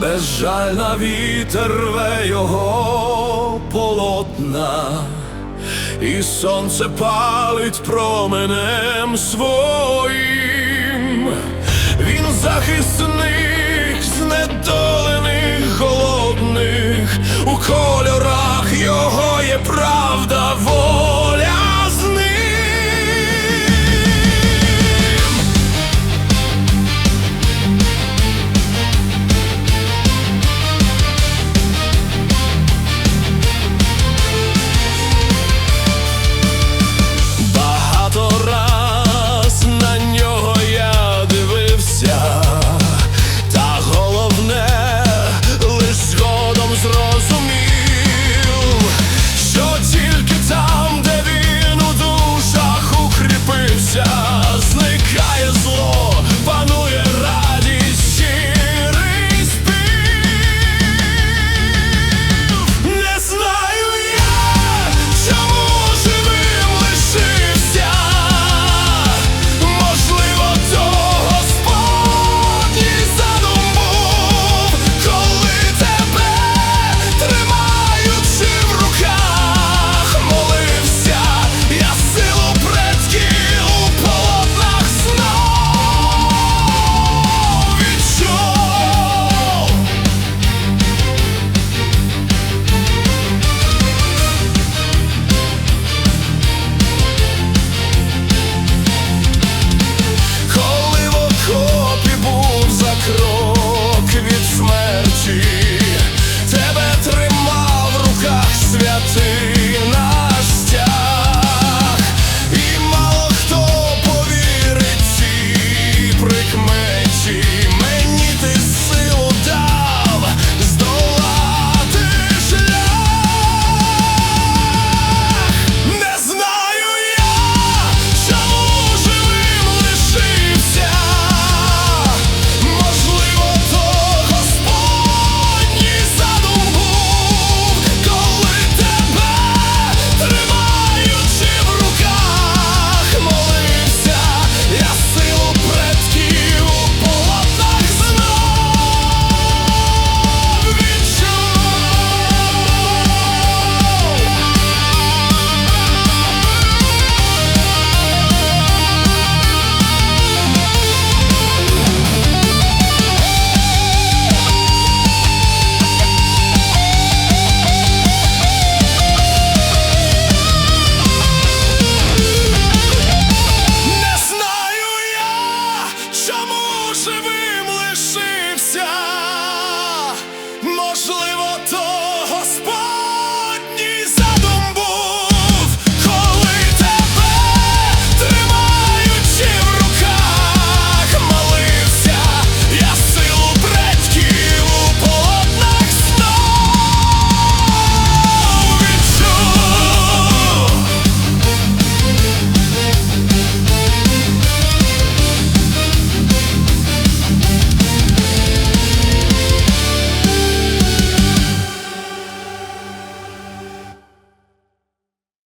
Безжальна вітер рве його полотна, і сонце палить променем своїм. Він захисник знедолених голодних, у правда